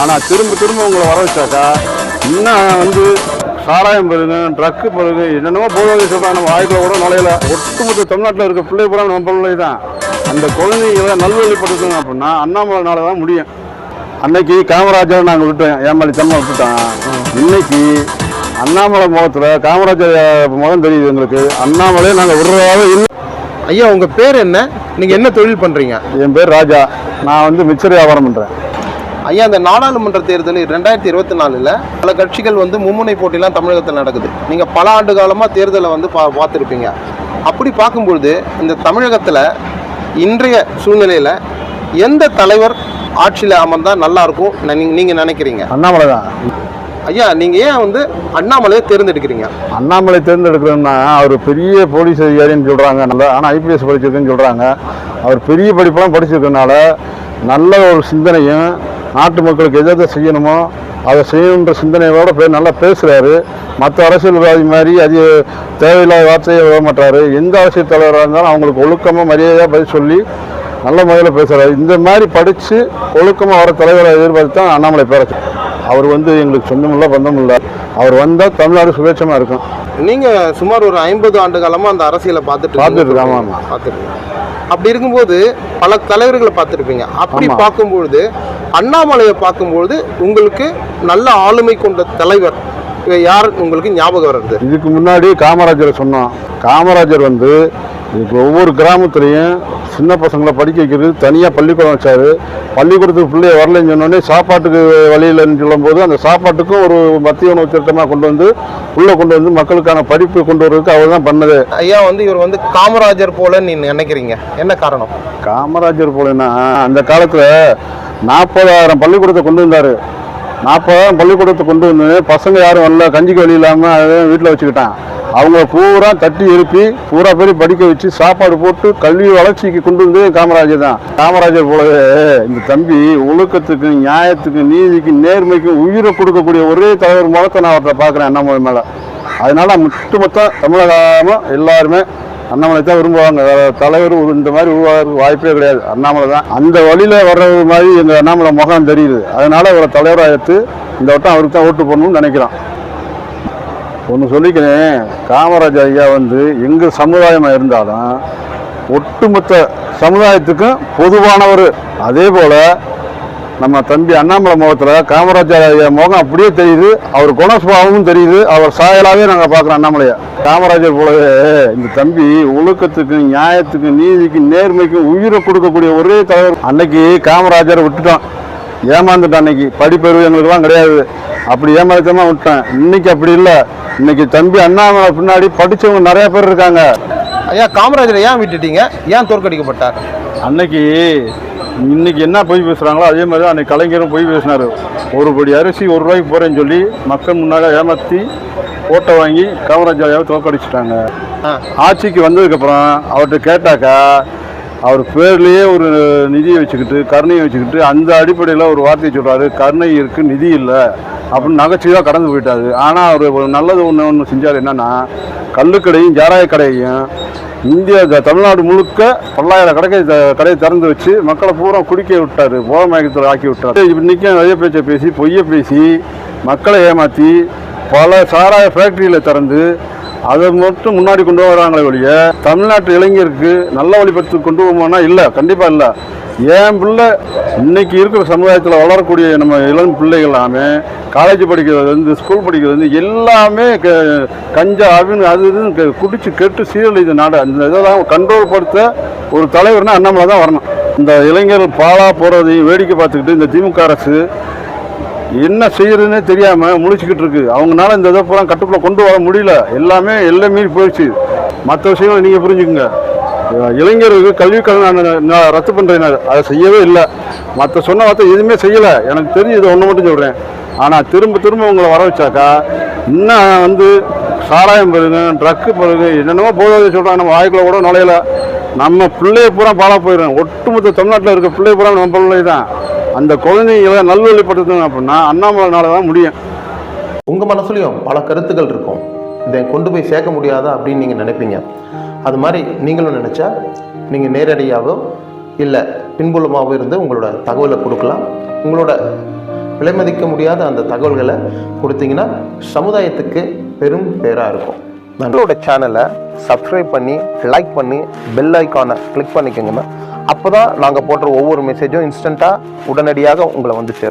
ஆனால் திரும்ப திரும்ப உங்களை வர வச்சாக்கா இன்னும் வந்து சாராயம் பெருகு ட்ரக்கு பெருகு என்னென்னமோ போதை சொல்கிறாங்க நம்ம வாய்க்குள்ள கூட நுழையல. ஒட்டுமொத்த தமிழ்நாட்டில் இருக்க பிள்ளை பூரா நம்ம பிள்ளை தான். அந்த குழந்தைங்களை நல்வழிப்படுத்தணும் அப்படின்னா அண்ணாமலைனால தான் முடியும். அன்னைக்கு காமராஜர் நாங்கள் விட்டோம். ஏமாளி தம்மா விட்டுட்டோம் இன்னைக்கு அண்ணாமலை முகத்தில் காமராஜர் முகம் தெரியுது எங்களுக்கு. அண்ணாமலையை நாங்கள் விடுறதாவே இல்லை. ஐயா உங்க பேர் என்ன? நீங்க என்ன தொழில் பண்றீங்க? என் பேர் ராஜா. நான் வந்து மிச்சர் வியாபாரம் பண்ணுறேன் ஐயா இந்த நாடாளுமன்ற தேர்தல் ரெண்டாயிரத்தி இருபத்தி நாலுல பல கட்சிகள் வந்து மும்முனை போட்டிலாம் தமிழகத்தில் நடக்குது. நீங்க பல ஆண்டு காலமா தேர்தலை வந்து பா பார்த்துருப்பீங்க. அப்படி பார்க்கும்பொழுது இந்த தமிழகத்துல இன்றைய சூழ்நிலையில எந்த தலைவர் ஆட்சியில் அமர்ந்தா நல்லா இருக்கும் நீங்க- நீங்க நினைக்கிறீங்க? அண்ணாமலை தான் ஐயா நீங்க ஏன் வந்து அண்ணாமலையை தேர்ந்தெடுக்கிறீங்க? அண்ணாமலை தேர்ந்தெடுக்கிறோம்னா அவர் பெரிய போலீஸ் அதிகாரின்னு சொல்கிறாங்க நல்லா ஆனால் ஐபிஎஸ் படிச்சிருக்குன்னு சொல்கிறாங்க அவர் பெரிய படிப்பெல்லாம் படிச்சிருக்கனால நல்ல ஒரு சிந்தனையும் நாட்டு மக்களுக்கு எதை செய்யணுமோ அதை செய்யணுன்ற சிந்தனையோட போய் நல்லா பேசுகிறாரு மற்ற அரசியல்வாதி மாதிரி அது தேவையில்லாத வார்த்தையை விட மாட்டாரு. எந்த அரசியல் தலைவராக இருந்தாலும் அவங்களுக்கு ஒழுக்கமாக மரியாதையாக பதில் சொல்லி நல்ல முறையில் பேசுகிறாரு இந்த மாதிரி படித்து ஒழுக்கமாக வர தலைவரை எதிர்பார்த்து தான் அண்ணாமலை பேர அவர் வந்து எங்களுக்கு சொந்தமில்ல பந்தமில்ல. அவர் வந்தால் தமிழ்நாடு சுபேட்சமாக இருக்கும். நீங்க சுமார் ஒரு ஐம்பது ஆண்டு காலமா அந்த அரசியலை பார்த்துட்டு பார்த்துட்டு ஆமா. பார்த்துட்டு அப்படி இருக்கும்போது பல தலைவர்களை பார்த்துருப்பீங்க. அப்படி. பார்க்கும்பொழுது அண்ணாமலையை பார்க்கும்பொழுது உங்களுக்கு நல்ல ஆளுமை கொண்ட தலைவர் யார் உங்களுக்கு ஞாபகம் வருது? இதுக்கு முன்னாடி காமராஜரை சொன்னோம் காமராஜர் வந்து இப்போ ஒவ்வொரு கிராமத்துலேயும் சின்ன பசங்களை படிக்க வைக்கிறது தனியாக பள்ளிக்கூடம் வச்சாரு. பள்ளிக்கூடத்துக்கு பிள்ளைய வரலன்னு சொன்னோடனே சாப்பாட்டுக்கு வழியிலன்னு சொல்லும்போது அந்த சாப்பாட்டுக்கும் ஒரு மத்திய உணவு திட்டமாக கொண்டு வந்து உள்ளே கொண்டு வந்து மக்களுக்கான படிப்பு கொண்டு வர்றதுக்கு அவர் தான் பண்ணது. ஐயா வந்து இவர் வந்து காமராஜர் போல நீ நினைக்கிறீங்க. என்ன காரணம்? காமராஜர் போலன்னா அந்த காலத்தில் நாற்பதாயிரம் பள்ளிக்கூடத்தை கொண்டு வந்தார். நாற்பதாயிரம் பள்ளிக்கூடத்தை கொண்டு வந்து பசங்க யாரும் வரல கஞ்சிக்கு வழி இல்லாமல் வீட்டில் வச்சுக்கிட்டான். அவங்க பூரா தட்டி எழுப்பி பூரா பேர் படிக்க வச்சு சாப்பாடு போட்டு கல்வி வளர்ச்சிக்கு கொண்டு வந்து காமராஜர் தான். காமராஜர் போலவே இந்த தம்பி ஒழுக்கத்துக்கு நியாயத்துக்கு நீதிக்கு நேர்மைக்கு உயிரை கொடுக்கக்கூடிய ஒரே தலைவர் மூலத்தை நான் அவர்கிட்ட பார்க்குறேன் அண்ணாமலை மேலே. அதனால முட்டுமொத்தம் தமிழகமும் எல்லாருமே அண்ணாமலை தான் விரும்புவாங்க. வேற தலைவர் இந்த மாதிரி உருவாகிறதுக்கு வாய்ப்பே கிடையாது. அண்ணாமலை தான். அந்த வழியில் வர்றது மாதிரி எங்கள் அண்ணாமலை முகம் தெரியுது. அதனால் அவரை தலைவராக எடுத்து இந்த வட்டம் அவருக்கு தான் ஓட்டு போடணும்னு நினைக்கிறான். ஒன்று சொல்லிக்கிறேன். காமராஜர் ஐயா வந்து எங்கள் சமுதாயமாக இருந்தாலும் ஒட்டுமொத்த சமுதாயத்துக்கும் பொதுவானவர். அதே போல் நம்ம தம்பி அண்ணாமலை முகத்தில் காமராஜர் ஐயா முகம் அப்படியே தெரியுது. அவர் குணஸ்வபாவமும் தெரியுது. அவர் சாயலாகவே நாங்கள் பார்க்குறோம் அண்ணாமலையை. காமராஜர் போலவே இந்த தம்பி ஒழுக்கத்துக்கு நியாயத்துக்கு நீதிக்கு நேர்மைக்கு உயிரை கொடுக்கக்கூடிய ஒரே தலைவர். அன்னைக்கு காமராஜரை விட்டுட்டோம். ஏமாந்துட்டோம் அன்னைக்கு. படிப்பறிவு எங்களுக்குலாம் கிடையாது. அப்படி ஏமாத்தமாக விட்டேன். இன்னைக்கு அப்படி இல்லை. இன்னைக்கு தம்பி அண்ணாமலை பின்னாடி படித்தவங்க நிறைய பேர் இருக்காங்க. ஐயா காமராஜரை ஏன் விட்டுட்டீங்க? ஏன் தோற்கடிக்கப்பட்டார்? அன்னைக்கு இன்னைக்கு என்ன பொய் பேசுகிறாங்களோ அதே மாதிரி தான் அன்னைக்கு கலைஞரும் பொய் பேசினார். ஒரு படி அரிசி ஒரு ரூபாய்க்கு போகிறேன்னு சொல்லி மக்கள் முன்னால் ஏமாற்றி ஓட்டை வாங்கி காமராஜாவை தோக்கடிச்சிட்டாங்க ஆட்சிக்கு வந்ததுக்கப்புறம் அவர்கிட்ட கேட்டாக்கா அவர் பேர்லேயே ஒரு நிதியை வச்சுக்கிட்டு கருணையை வச்சுக்கிட்டு அந்த அடிப்படையில் ஒரு வார்த்தையை சொல்கிறாரு கருணை இருக்குது நிதி இல்லை அப்படின்னு நகைச்சுவையாக கடந்து போயிட்டாரு. ஆனால் அவர் ஒரு நல்லது ஒன்று ஒன்று செஞ்சார் என்னன்னா கள்ளுக்கடையும் ஜாராய கடையையும் இந்தியா தமிழ்நாடு முழுக்க பல்லாயிரம் கடையை கடையை திறந்து வச்சு மக்களை பூரா குடிக்க விட்டாரு. போதை மயக்கத்தில் ஆக்கி விட்டார். இன்றைக்கும் நிறைய பேச்சை பேசி பொய்யை பேசி மக்களை ஏமாற்றி பல சாராய ஃபேக்ட்ரியில் திறந்து அதை மட்டும் முன்னாடி கொண்டு வராங்களே ஒழிய தமிழ்நாட்டு இளைஞருக்கு நல்ல வழிபடுத்தி கொண்டு போவோம்னா இல்லை. கண்டிப்பாக இல்லை. என் பிள்ளை? இன்றைக்கி இருக்கிற சமுதாயத்தில் வளரக்கூடிய நம்ம இளம் பிள்ளைகள் எல்லாமே காலேஜ் படிக்கிறதுலேருந்து ஸ்கூல் படிக்கிறது வந்து எல்லாமே க- கஞ்சா அப்படின்னு அது இதுன்னு குடிச்சு கெட்டு சீரழித நாடு. அந்த இதெல்லாம் கண்ட்ரோல் படுத்த ஒரு தலைவர்னா அண்ணாமலை தான் வரணும். இந்த இளைஞர்கள் பாலாக போகிறதையும் வேடிக்கை பார்த்துக்கிட்டு இந்த திமுக அரசு என்ன செய்யறதுன்னே தெரியாமல் முழிச்சுக்கிட்டு இருக்கு. அவங்கனால இந்த இதை பூரா கட்டுக்குள்ளே கொண்டு வர முடியல. எல்லாமே எல்லாமே மீறி போயிடுச்சு. மற்ற விஷயங்களை நீங்கள் புரிஞ்சுக்குங்க. இளைஞர்களுக்கு கல்வி கடன் ரத்து பண்றேன் அதை செய்யவே இல்லை. மற்ற சொன்ன வார்த்தை எதுவுமே செய்யலை. எனக்கு தெரிஞ்சு இதை ஒன்று மட்டும் சொல்கிறேன் ஆனால் திரும்ப திரும்ப உங்களை வர வச்சாக்கா இன்னும் வந்து சாராயம் பெருங்க ட்ரக்கு பெருங்க என்னென்னமோ போதை சொல்கிறாங்க நம்ம வாய்க்குள்ள கூட நுழையலை. நம்ம பிள்ளைய பூரா பாலா போயிடும் ஒட்டுமொத்த தமிழ்நாட்டில் இருக்க பிள்ளை பூரா நம்ம பிள்ளை தான். அந்த குழந்தைங்களை நல்வழிப்படுத்தணும் அப்படின்னா அண்ணாமலைனால தான் முடியும். உங்கள் மனசுலையும் பல கருத்துக்கள் இருக்கும். இதை கொண்டு போய் சேர்க்க முடியாதா அப்படின்னு நீங்கள் நினைப்பீங்க. அது மாதிரி நீங்களும் நினச்சா நீங்கள் நேரடியாகவோ இல்லை பின்புலமாகவோ இருந்து உங்களோட தகவலை கொடுக்கலாம். உங்களோட விலை மதிக்க முடியாத அந்த தகவல்களை கொடுத்தீங்கன்னா சமுதாயத்துக்கு பெரும் பேராக இருக்கும். நம்மளோட சேனலை சப்ஸ்கிரைப் பண்ணி லைக் பண்ணி பெல் ஐக்கானை கிளிக் பண்ணிக்கோங்கண்ணா அப்போ தான் நாங்கள் போடுற ஒவ்வொரு மெசேஜும் இன்ஸ்டண்ட்டாக உடனடியாக உங்களை வந்து சேரும்.